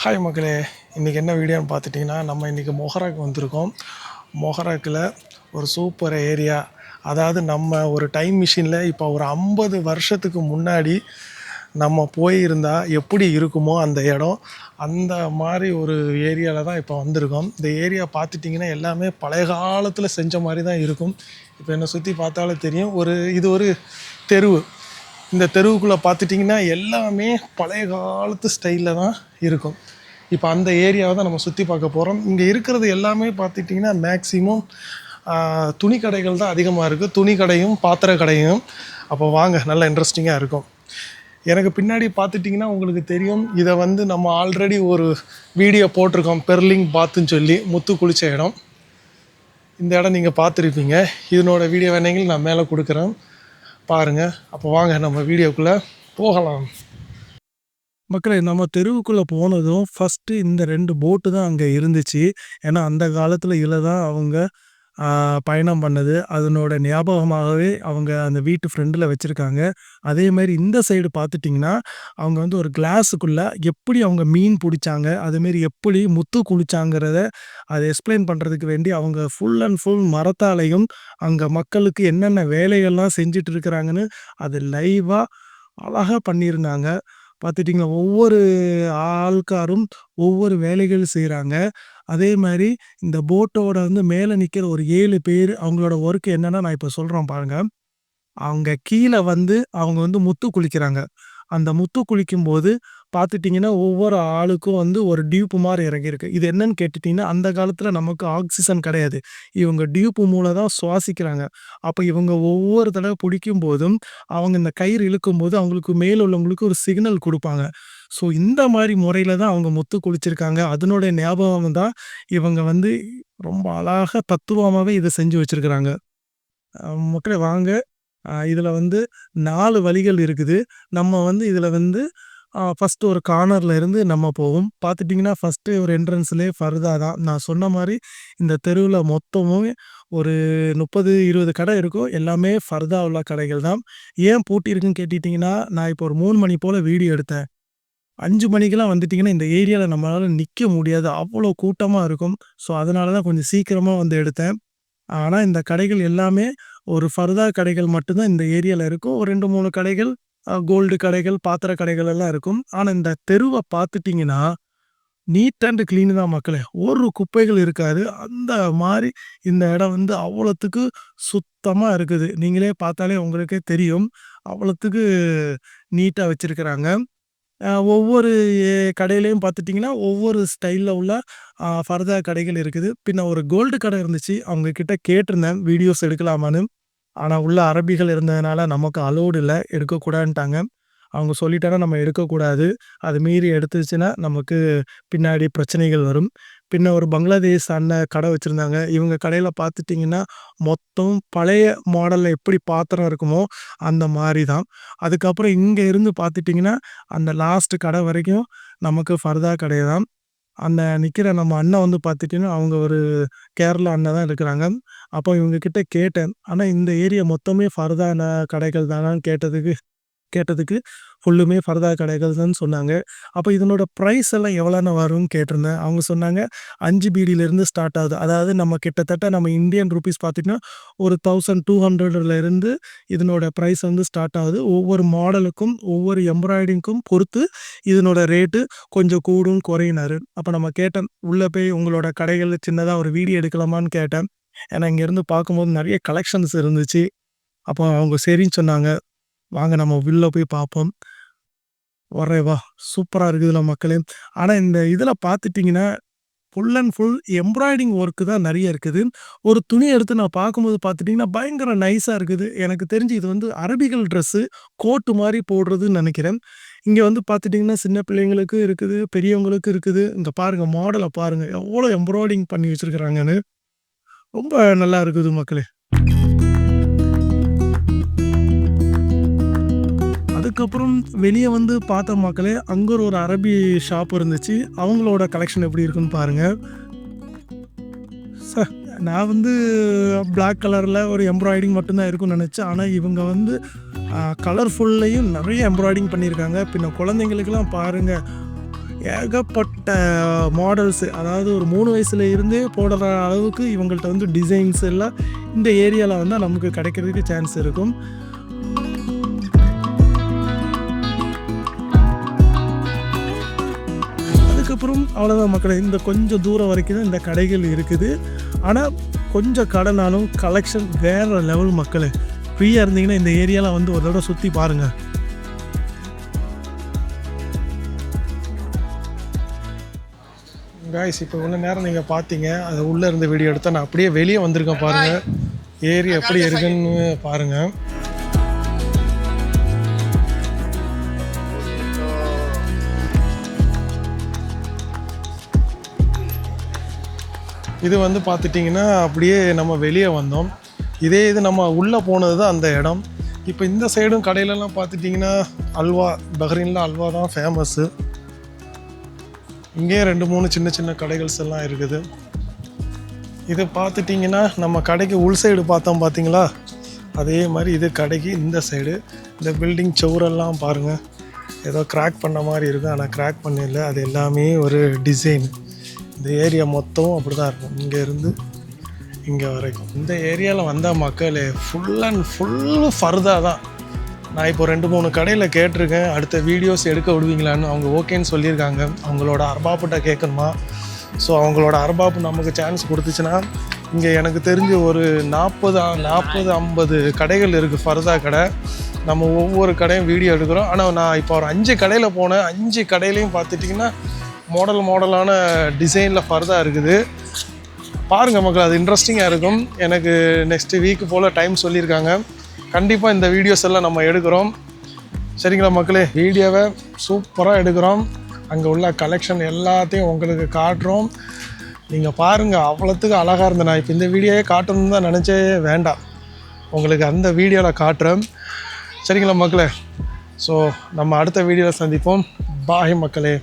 Hi மக்களே இன்றைக்கி என்ன வீடியோன்னு பார்த்துட்டிங்கன்னா நம்ம இன்றைக்கி மொஹராக்கு வந்திருக்கோம். மொஹராக்கில் ஒரு சூப்பர் ஏரியா அதாவது நம்ம ஒரு டைம் மிஷினில் இப்போ ஒரு ஐம்பது வருஷத்துக்கு முன்னாடி நம்ம போயிருந்தால் எப்படி இருக்குமோ அந்த இடம் அந்த மாதிரி ஒரு ஏரியாவில் தான் இப்போ வந்திருக்கோம். இந்த ஏரியா பார்த்துட்டிங்கன்னா எல்லாமே பழைய காலத்தில் செஞ்ச மாதிரி தான் இருக்கும். இப்போ என்னை சுற்றி பார்த்தாலே தெரியும். ஒரு இது ஒரு தெருவு. இந்த தெருவுக்குள்ளே பார்த்துட்டிங்கன்னா எல்லாமே பழைய காலத்து ஸ்டைலில் தான் இருக்கும். இப்போ அந்த ஏரியாவை தான் நம்ம சுற்றி பார்க்க போகிறோம் இங்கே இருக்கிறது எல்லாமே பார்த்துட்டிங்கன்னா மேக்ஸிமம் துணி கடைகள் தான் அதிகமாக இருக்குது துணி கடையும் பாத்திர கடையும். அப்போ வாங்க நல்லா இன்ட்ரெஸ்டிங்காக இருக்கும். எனக்கு பின்னாடி பார்த்துட்டிங்கன்னா உங்களுக்கு தெரியும் இதை வந்து நம்ம ஆல்ரெடி ஒரு வீடியோ போட்டிருக்கோம். பெர்லிங் பாத்துன்னு சொல்லி முத்து குளிச்ச இடம். இந்த இடம் நீங்கள் பார்த்துருப்பீங்க. இதனோட வீடியோ வேணுங்கள் நான் மேலே கொடுக்குறேன். பாருங்கள் அப்போ வாங்க நம்ம வீடியோக்குள்ளே போகலாம். மக்களே நம்ம தெருவுக்குள்ளே போனதும் ஃபஸ்ட்டு இந்த ரெண்டு போட்டு தான் அங்கே இருந்துச்சு. ஏன்னா அந்த காலத்தில் இதில் தான் அவங்க பயணம் பண்ணது. அதனோட ஞாபகமாகவே அவங்க அந்த வீட்டு ஃப்ரெண்டில் வச்சுருக்காங்க. அதே மாதிரி இந்த சைடு பார்த்துட்டிங்கன்னா அவங்க வந்து ஒரு கிளாஸுக்குள்ளே எப்படி அவங்க மீன் பிடிச்சாங்க அதுமாரி எப்படி முத்து குளிச்சாங்கிறத அதை எக்ஸ்பிளைன் பண்ணுறதுக்கு வேண்டி அவங்க ஃபுல் அண்ட் ஃபுல் மரத்தாலையும் அங்கே மக்களுக்கு என்னென்ன வேலைகள்லாம் செஞ்சுட்டு இருக்கிறாங்கன்னு அது லைவாக அழகாக பண்ணியிருந்தாங்க. பார்த்துட்டிங்கன்னா ஒவ்வொரு ஆள்காரும் ஒவ்வொரு வேலைகள் செய்கிறாங்க அதே மாதிரி இந்த போட்டோட வந்து மேலே நிற்கிற ஒரு ஏழு பேர் அவங்களோட ஒர்க் என்னென்னா நான் இப்போ சொல்கிறேன் பாருங்க. அவங்க கீழே வந்து அவங்க வந்து முத்து குளிக்கிறாங்க. அந்த முத்து குளிக்கும்போது பார்த்துட்டிங்கன்னா ஒவ்வொரு ஆளுக்கும் வந்து ஒரு டியூப்பு மாதிரி இறங்கியிருக்கு. இது என்னன்னு கேட்டுட்டிங்கன்னா அந்த காலத்தில் நமக்கு ஆக்சிஜன் கிடையாது. இவங்க டியூப்பு மூலம் தான் சுவாசிக்கிறாங்க. அப்போ இவங்க ஒவ்வொரு தடவை பிடிக்கும் போதும் அவங்க இந்த கயிறு இழுக்கும்போது அவங்களுக்கு மேல் உள்ளவங்களுக்கு ஒரு சிக்னல் கொடுப்பாங்க. ஸோ இந்த மாதிரி முறையில் தான் அவங்க முத்து குளிச்சிருக்காங்க. அதனுடைய ஞாபகம் தான் இவங்க வந்து ரொம்ப அழகாக தத்துவமாகவே இதை செஞ்சு வச்சுருக்கிறாங்க. மக்களே வாங்க. இதில் வந்து நாலு வழிகள் இருக்குது. நம்ம வந்து இதில் வந்து ஃபஸ்ட்டு ஒரு கார்னரில் இருந்து நம்ம போவோம். பார்த்துட்டிங்கன்னா ஃபஸ்ட்டு ஒரு என்ட்ரன்ஸ்லேயே ஃபர்தா தான். நான் சொன்ன மாதிரி இந்த தெருவில் மொத்தமும் ஒரு முப்பது இருபது கடை இருக்கும் எல்லாமே ஃபர்தா உள்ள கடைகள் தான். ஏன் பூட்டியிருக்குன்னு கேட்டிட்டிங்கன்னா நான் இப்போ ஒரு மூணு மணி போல் வீடியோ எடுத்தேன். அஞ்சு மணிக்கெலாம் வந்துட்டிங்கன்னா இந்த ஏரியாவில் நம்மளால் நிற்க முடியாது. அவ்வளோ கூட்டமாக இருக்கும். ஸோ அதனால தான் கொஞ்சம் சீக்கிரமாக வந்து எடுத்தேன். ஆனால் இந்த கடைகள் எல்லாமே ஒரு ஃபர்தா கடைகள் மட்டும்தான் இந்த ஏரியாவில் இருக்கும். ஒரு ரெண்டு மூணு கடைகள் கோல்டு கடைகள் பாத்திர கடைகள் எல்லாம் இருக்கும். ஆனால் இந்த தெருவை பார்த்துட்டிங்கன்னா நீட் அண்ட் க்ளீன் தான் மக்களே. ஒரு குப்பைகள் இருக்காது. அந்த மாதிரி இந்த இடம் வந்து அவ்வளோத்துக்கு சுத்தமாக இருக்குது. நீங்களே பார்த்தாலே உங்களுக்கே தெரியும். அவ்வளோத்துக்கு நீட்டாக வச்சுருக்கிறாங்க. ஒவ்வொரு கடையிலையும் பார்த்துட்டிங்கன்னா ஒவ்வொரு ஸ்டைலில் உள்ள ஃபர்தா கடைகள் இருக்குது. பின்ன ஒரு கோல்டு கடை இருந்துச்சு. அவங்கக்கிட்ட கேட்டிருந்தேன். வீடியோஸ் எடுக்கலாமான்னு. ஆனால் உள்ள அரபிகள் இருந்ததுனால நமக்கு அலோடு இல்லை. எடுக்கக்கூடாதுன்ட்டாங்க. அவங்க சொல்லிட்டாங்கன்னா நம்ம எடுக்கக்கூடாது. அது மீறி எடுத்துச்சுன்னா நமக்கு பின்னாடி பிரச்சனைகள் வரும். பின்ன ஒரு பங்களாதேஷ் அண்ணன் கடை வச்சுருந்தாங்க. இவங்க கடையில் பார்த்துட்டிங்கன்னா மொத்தம் பழைய மாடலில் எப்படி பாத்திரம் இருக்குமோ அந்த மாதிரி தான் அதுக்கப்புறம் இங்கே இருந்து பார்த்துட்டிங்கன்னா அந்த லாஸ்ட் கடை வரைக்கும் நமக்கு ஃபர்தா கடை தான் அந்த நிற்கிற நம்ம அண்ணன் வந்து பார்த்துட்டீங்கன்னா, அவங்க ஒரு கேரளா அண்ணன் தான் இருக்கிறாங்க. அப்போ இவங்கக்கிட்ட கேட்டேன். ஆனால் இந்த ஏரியா மொத்தமே ஃபர்தான கடைகள் தானான்னு கேட்டதுக்கு கேட்டதுக்கு ஃபுல்லுமே ஃபர்தா கடைகள் தான் சொன்னாங்க. அப்போ இதனோட ப்ரைஸ் எல்லாம் எவ்வளோன்னு வரும்னு கேட்டிருந்தேன். அவங்க சொன்னாங்க அஞ்சு பீடியிலேருந்து ஸ்டார்ட் ஆகுது. அதாவது நம்ம கிட்டத்தட்ட நம்ம இந்தியன் ருபீஸ் பார்த்திங்கன்னா ஒரு தௌசண்ட் டூ ஹண்ட்ரட்லேருந்து இதனோட ப்ரைஸ் வந்து ஸ்டார்ட் ஆகுது. ஒவ்வொரு மாடலுக்கும் ஒவ்வொரு எம்ப்ராய்டிங்க்கும் பொறுத்து இதனோட ரேட்டு கொஞ்சம் கூடும் குறையினாரு. அப்போ நம்ம கேட்டேன் உள்ளே போய் உங்களோட கடைகளில் சின்னதாக ஒரு வீடியோ எடுக்கலாமான்னு கேட்டேன். ஏன்னா இங்கேருந்து பார்க்கும்போது நிறைய கலெக்ஷன்ஸ் இருந்துச்சு. அப்போ அவங்க சரின்னு சொன்னாங்க. வாங்க நம்ம உள்ளே போய் பார்ப்போம். வரே வா சூப்பராக இருக்குதுல மக்களே. ஆனால் இந்த இதில் பார்த்துட்டிங்கன்னா full and full embroidering work தான் நிறைய இருக்குது. ஒரு துணி எடுத்து நான் பார்க்கும்போது பார்த்துட்டிங்கன்னா பயங்கர நைஸாக இருக்குது. எனக்கு தெரிஞ்சு இது வந்து அரபிகள் ட்ரெஸ்ஸு கோட்டு மாதிரி போடுறதுன்னு நினைக்கிறேன். இங்கே வந்து பார்த்துட்டிங்கன்னா சின்ன பிள்ளைங்களுக்கு இருக்குது பெரியவங்களுக்கு இருக்குது. இந்த பாருங்கள் மாடலை பாருங்கள் எவ்வளோ எம்ப்ராய்டிங் பண்ணி வச்சுருக்குறாங்கன்னு. ரொம்ப நல்லா இருக்குது மக்களே. அதுக்கப்புறம் வெளியே வந்து பார்த்த மக்களே அங்கே ஒரு அரபி ஷாப் இருந்துச்சு. அவங்களோட கலெக்ஷன் எப்படி இருக்குன்னு பாருங்கள் சார் நான் வந்து பிளாக் கலரில் ஒரு எம்ப்ராய்டிங் மட்டும்தான் இருக்கும்னு நினச்சேன். ஆனால் இவங்க வந்து கலர்ஃபுல்லையும் நிறைய எம்ப்ராய்டிங் பண்ணியிருக்காங்க. பின்ன குழந்தைங்களுக்கெல்லாம் பாருங்கள் ஏகப்பட்ட மாடல்ஸு அதாவது ஒரு மூணு வயசுல இருந்தே போடுற அளவுக்கு இவங்கள்ட்ட வந்து டிசைன்ஸ் எல்லாம் இந்த ஏரியாவில் வந்தால் நமக்கு கிடைக்கிறதுக்கு சான்ஸ் இருக்கும். அவ்வளோதான் மக்களை இந்த கொஞ்சம் தூரம் வரைக்கும் தான் இந்த கடைகள் இருக்குது. ஆனால் கொஞ்சம் கடைனாலும் கலெக்ஷன் வேறு லெவல் மக்கள். ஃப்ரீயாக இருந்தீங்கன்னா இந்த ஏரியாவில் வந்து ஒரு தடவை சுற்றி பாருங்கள் காய்ஸ் இப்போ இவ்வளோ நேரம் நீங்கள் பார்த்தீங்க அது உள்ளே இருந்த வீடியோ எடுத்தால் நான் அப்படியே வெளியே வந்திருக்கேன் பாருங்கள் ஏரி எப்படி இருக்குன்னு பாருங்கள் இது வந்து பார்த்துட்டிங்கன்னா அப்படியே நம்ம வெளியே வந்தோம். இதே இது நம்ம உள்ளே போனது தான் அந்த இடம். இப்போ இந்த சைடும் கடையிலலாம் பார்த்துட்டிங்கன்னா அல்வா பஹ்ரீனில் அல்வா தான் ஃபேமஸ்ஸு இங்கேயே ரெண்டு மூணு சின்ன சின்ன கடைகள்ஸ் எல்லாம் இருக்குது. இது பார்த்துட்டிங்கன்னா நம்ம கடைக்கு உள் சைடு பார்த்தோம் பார்த்தீங்களா? அதே மாதிரி இது கடைக்கு இந்த சைடு இந்த பில்டிங் சுவரெல்லாம் பாருங்கள் ஏதோ கிராக் பண்ண மாதிரி இருக்கும் ஆனால் கிராக் பண்ணல அது எல்லாமே ஒரு டிசைன் இந்த ஏரியா மொத்தம் அப்படி தான் இருக்கும் இங்கேருந்து இங்கே வரைக்கும். இந்த ஏரியாவில் வந்த மக்கள் ஃபுல் அண்ட் ஃபுல்லு ஃபர்தாக தான் நான் இப்போ ரெண்டு மூணு கடையில் கேட்டிருக்கேன். அடுத்த வீடியோஸ் எடுக்க விடுவீங்களான்னு அவங்க ஓகேன்னு சொல்லியிருக்காங்க. அவங்களோட அர்பாப்புட்ட கேட்கணுமா ஸோ அவங்களோட அர்பாப்பு நமக்கு சான்ஸ் கொடுத்துச்சுன்னா இங்கே எனக்கு தெரிஞ்ச ஒரு நாற்பது நாற்பது ஐம்பது கடைகள் இருக்குது ஃபர்தா கடை. நம்ம ஒவ்வொரு கடையும் வீடியோ எடுக்கிறோம். ஆனால் நான் இப்போ ஒரு அஞ்சு கடையில் போனேன். அஞ்சு கடையிலையும் பார்த்துட்டிங்கன்னா மாடல் மாடலான டிசைனில் ஃபர்தாக இருக்குது. பாருங்கள் மக்கள் அது இன்ட்ரெஸ்டிங்காக இருக்கும். எனக்கு நெக்ஸ்ட்டு வீக் போல் டைம் சொல்லியிருக்காங்க. கண்டிப்பாக இந்த வீடியோஸ் எல்லாம் நம்ம எடுக்கிறோம். சரிங்களா மக்களே வீடியோவை சூப்பராக எடுக்கிறோம். அங்கே உள்ள கலெக்ஷன் எல்லாத்தையும் உங்களுக்கு காட்டுறோம். நீங்கள் பாருங்கள் அவ்வளோத்துக்கு அழகாக இருந்தேன் நான் இப்போ இந்த வீடியோவே காட்டணும்னு தான் நினச்சே வேண்டாம். உங்களுக்கு அந்த வீடியோவில் காட்டுறேன். சரிங்களா மக்களே? ஸோ நம்ம அடுத்த வீடியோவில் சந்திப்போம். பாய் மக்களே.